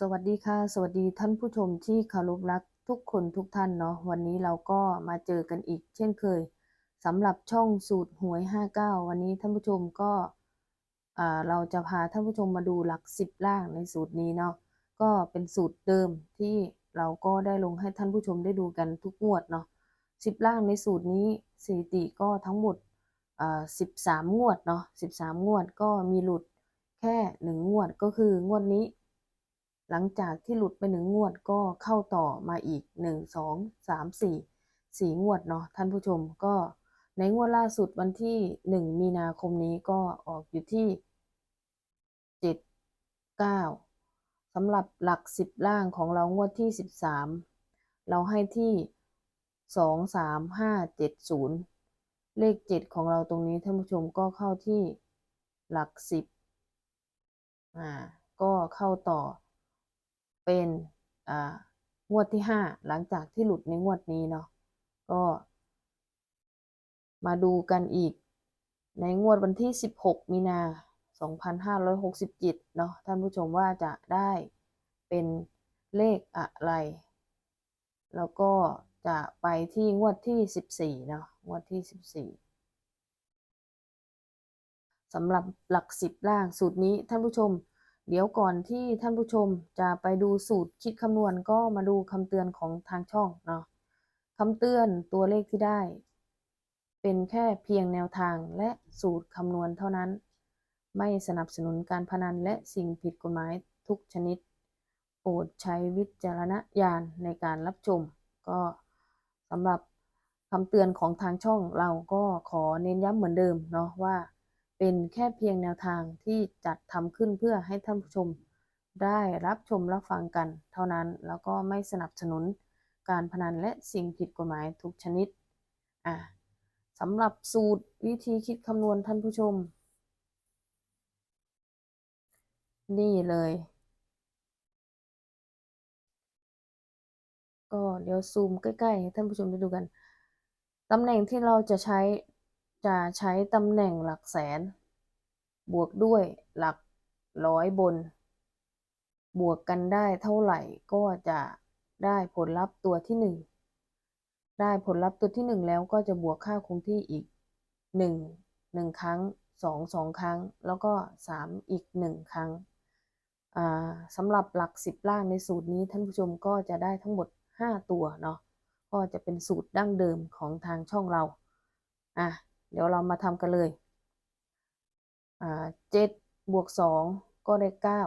สวัสดีค่ะ สวัสดีท่านผู้ชมที่เคารพรักทุกคนทุกท่านเนาะวันนี้เราก็มาเจอกันอีก เช่นเคยสำหรับช่องสูตรหวย 59 วันนี้ท่านผู้ชมก็เราจะพาท่านผู้ชมมาดูหลัก 10 ล่างในสูตรนี้เนาะก็เป็นสูตรเดิมที่เราก็ได้ลงให้ท่านผู้ชมได้ดูกันทุกงวดเนาะ10 ล่างในสูตรนี้สถิติก็ทั้งหมดอ่า13 งวดเนาะ13 งวดก็มีหลุดแค่หนึ่งงวดก็คืองวดนี้ หลังจากที่หลุดไปหนึ่งงวดก็เข้าต่อมาอีกหนึ่งสองสามสี่สี่งวดเนาะท่านผู้ชมก็ในงวดล่าสุดวันที่หนึ่งมีนาคมนี้ก็ออกอยู่ที่เจ็ดเก้าสำหรับหลักสิบล่างของเรางวดที่สิบสามเราให้ที่สองสามห้าเจ็ดศูนย์เลขเจ็ดของเราตรงนี้ท่านผู้ชมก็เข้าที่หลักสิบอ่าก็เข้าต่อ เป็นงวดที่ห้าหลังจากที่หลุดในงวดนี้เนาะก็ มาดูกันอีก ในงวดวันที่ 16 มีนา 2567 เนาะท่านผู้ชมว่าจะได้เป็นเลขอะไร แล้วก็จะไปที่งวดที่ 14 เนาะงวดที่ 14สำหรับหลัก10ล่างสูตรนี้ท่านผู้ชม เดี๋ยวก่อนที่ท่านผู้ชมจะไปดูสูตรคิดคำนวณก็มาดูคำเตือนของทางช่องเนาะคำเตือนตัวเลขที่ได้ เป็นแค่เพียงแนวทางและสูตรคำนวณเท่านั้น ไม่สนับสนุนการพนันและสิ่งผิดกฎหมายทุกชนิด โปรดใช้วิจารณญาณในการรับชม ก็สำหรับคำเตือนของทางช่องเราก็ขอเน้นย้ำเหมือนเดิมเนาะว่า เป็นแค่เพียงแนวทางที่จัดทำขึ้นเพื่อให้ท่านผู้ชมได้รับชมรับฟังกันเท่านั้น แล้วก็ไม่สนับสนุนการพนันและสิ่งผิดกฎหมายทุกชนิด อะสำหรับสูตรวิธีคิดคำนวณท่านผู้ชม นี่เลย ก็เดี๋ยวซูมใกล้ๆให้ท่านผู้ชมได้ดูกัน ตำแหน่งที่เราจะใช้ จะใช้ตำแหน่งหลักแสน บวกด้วยหลักร้อยบน บวกกันได้เท่าไหร่ก็จะได้ผลลัพธ์ตัวที่หนึ่งได้ผลลัพธ์ตัวที่หนึ่งแล้วก็จะบวกค่าคงที่อีกหนึ่งหนึ่งครั้งสองสองครั้ง แล้วก็สามอีกหนึ่งครั้งสำหรับหลักสิบล่างในสูตรนี้ท่านผู้ชมก็จะได้ทั้งหมดห้าตัวเนาะก็จะเป็นสูตรดั้งเดิมของทางช่องเราอะ ดี๋ยวเรามาทำกันเลยเจ็ดบวกสองก็ได้เก้า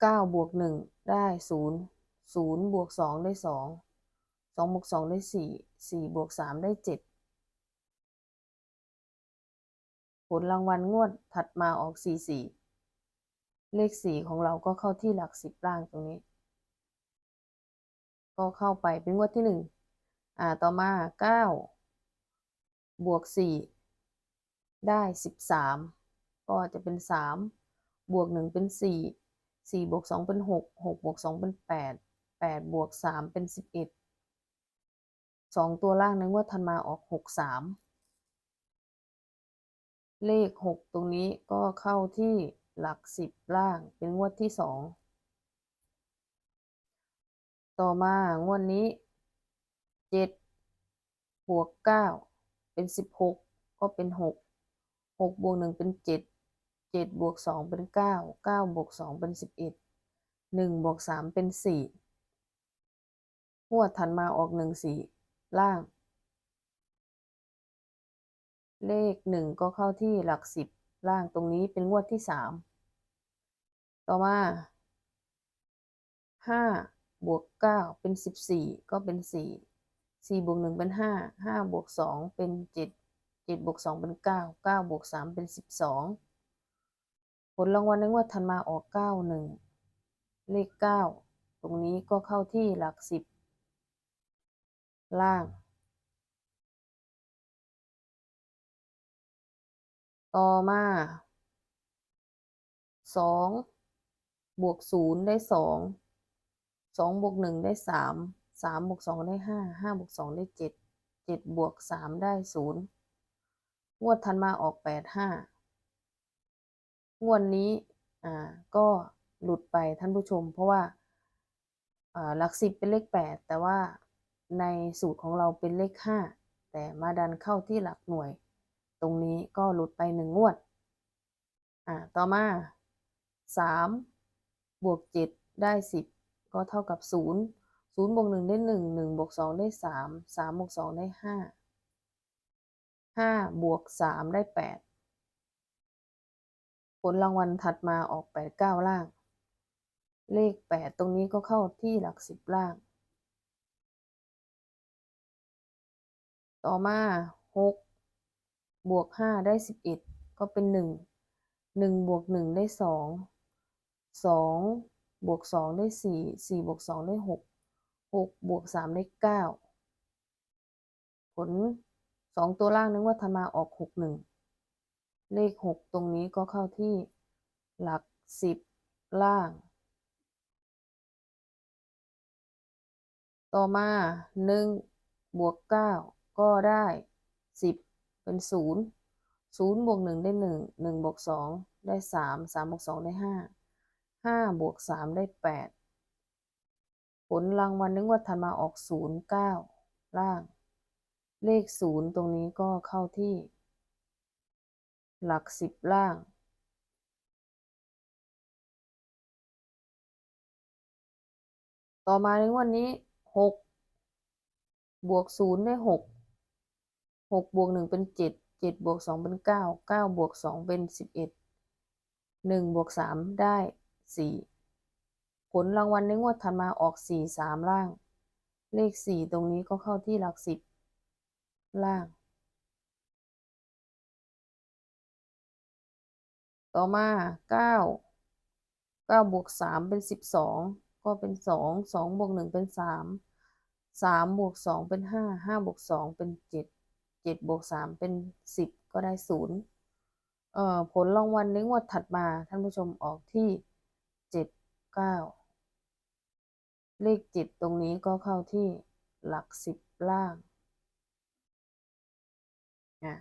เก้าบวกหนึ่งได้ศูนย์ศูนย์บวกสองได้สองสองบวกสองได้สี่สี่บวกสามได้เจ็ดผลรางวัลงวดถัดมาออกสี่สี่เลขสี่ของเราก็เข้าที่หลักสิบล่างตรงนี้ ก็เข้าไปเป็นงวดที่หนึ่งอ่าต่อมาเก้า บวกสี่ได้สิบสามก็จะเป็นสามบวกหนึ่งเป็นสี่สี่บวกสองเป็นหกหกบวกสองเป็นแปดแปดบวกสามเป็นสิบเอ็ดสองตัวล่างในงวดถัดมาออกหกสามเลขหกตรงนี้ก็เข้าที่หลักสิบล่างเป็นงวดที่สองต่อมางวดนี้เจ็ดบวกเก้า เป็นสิบหกก็เป็นหกหกบวกหนึ่งเป็นเจ็ดเจ็ดบวกสองเป็นเก้าเก้าบวกสองเป็นสิบเอ็ดหนึ่งบวกสามเป็นสี่งวดถัดมาออกหนึ่งสี่ล่าง เลขหนึ่งก็เข้าที่หลักสิบล่างตรงนี้เป็นงวดที่สามต่อมาห้าบวกเก้าเป็นสิบสี่ก็เป็นสี่ สี่บวกหนึ่งเป็นห้าห้าบวกสองเป็นเจ็ดเจ็ดบวกสองเป็นเก้าเก้าบวกสามเป็นสิบสองผลรางวัลในงวดถัดมาออกเก้าหนึ่งเลขเก้าตรงนี้ก็เข้าที่หลักสิบล่าง ต่อมาสองบวกศูนย์ได้สองสองบวกหนึ่งได้สาม สามบวกสองได้ห้าห้าบวกสองได้เจ็ดเจ็ดบวกสามได้ศูนย์งวดทันมาออกแปดห้างวดนี้อ่าก็หลุดไปท่านผู้ชม เพราะว่าอ่าหลักสิบเป็นเลขแปดแต่ว่าในสูตรของเราเป็นเลขห้าแต่มาดันเข้าที่หลักหน่วย ตรงนี้ก็หลุดไปหนึ่งงวดอ่าต่อมาสามบวกเจ็ดได้สิบก็เท่ากับศูนย์ ศูนย์บวกหนึ่งได้หนึ่งหนึ่งบวกสองได้สามสามบวกสองได้ห้าห้าบวกสามได้แปดผลรางวัลถัดมาออกแปดเก้าล่าง เลขแปดตรงนี้ก็เข้าที่หลักสิบล่าง ต่อมาหกบวกห้าได้สิบเอ็ดก็เป็นหนึ่งหนึ่งบวกหนึ่งได้สองสองบวกสองได้สี่สี่บวกสองได้หก หกบวกสามได้เก้าผลสองตัวล่างนึกว่าธรรมาออกหกหนึ่งเลขหกตรงนี้ก็เข้าที่หลักสิบล่าง ต่อมาหนึ่งบวกเก้าก็ได้สิบเป็นศูนย์ศูนย์บวกหนึ่งได้หนึ่งหนึ่งบวกสองได้สามสามบวกสองได้ห้าห้าบวกสามได้แปด ผลรางวัลนึกว่าถัดมาออกศูนย์เก้าล่าง เลขศูนย์ตรงนี้ก็เข้าที่ หลักสิบล่าง ต่อมาในวันนี้หกบวกศูนย์ได้หกหกบวกหนึ่งเป็นเจ็ดเจ็ดบวกสองเป็นเก้าเก้าบวกสองเป็นสิบเอ็ดหนึ่งบวกสามได้สี่ ผลรางวัลในงวดถัดมาออกสี่สามล่าง เลขสี่ตรงนี้ก็เข้าที่หลักสิบล่าง ต่อมาเก้าเก้าบวกสามเป็นสิบสองก็เป็นสองสองบวกหนึ่งเป็นสามสามบวกสองเป็นห้าห้าบวกสองเป็นเจ็ดเจ็ดบวกสามเป็นสิบก็ได้ศูนย์ผลรางวัลในงวดถัดมาท่านผู้ชมออกที่เจ็ดเก้า เลขจ็ดตรงนี้ก็เข้าที่หลักสิบล่างอะ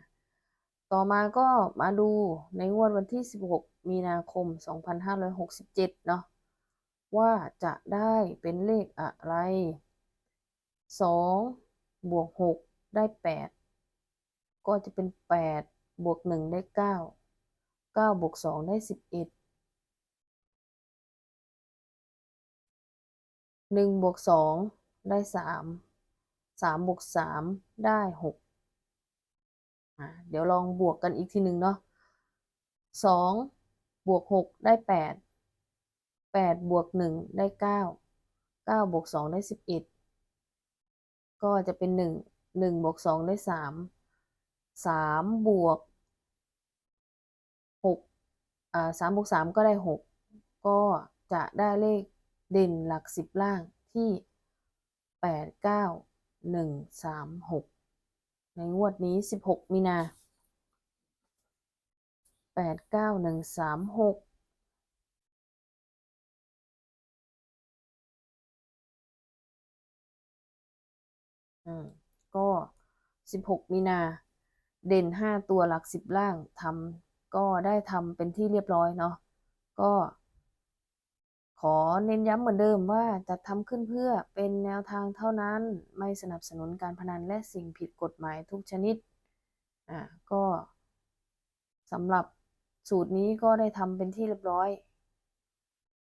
ต่อมาก็มาดูในงวดวันที่ 16 มีนาคม 2567 เนาะว่าจะได้เป็นเลขอะไร 2 บวก 6 ได้ 8 ก็จะเป็น 8 บวก 1 ได้ 9 9 บวก 2 ได้ 11 1บวก2ได้3 3บวก3ได้6อ่าเดี๋ยวลองบวกกันอีกทีหนึ่งเนาะสองบวกหกได้แปดแปดบวกหนึ่งได้เก้าเก้าบวกสองได้สิบเอ็ดก็จะเป็นหนึ่งหนึ่งบวกสองได้สามสามบวกหกอ่าสามบวกสามก็ได้หกก็จะได้เลข เด่นหลักสิบล่างที่แปดเก้าหนึ่งสามหกในงวดนี้16มีนา8 9 1 3 6อืมก็16มีนา เด่น5ตัวหลัก10ล่างทำก็ได้ทำเป็นที่เรียบร้อยเนาะก็ ขอเน้นย้ำเหมือนเดิมว่าจะทำขึ้นเพื่อเป็นแนวทางเท่านั้นไม่สนับสนุนการพนันและสิ่งผิดกฎหมายทุกชนิดอ่าก็สำหรับสูตรนี้ก็ได้ทำเป็นที่เรียบร้อย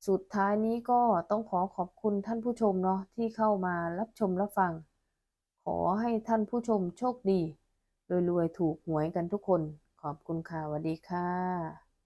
สุดท้ายนี้ก็ต้องขอขอบคุณท่านผู้ชมเนาะที่เข้ามารับชมรับฟัง ขอให้ท่านผู้ชมโชคดีรวยๆถูกหวยกันทุกคน ขอบคุณค่ะสวัสดีค่ะ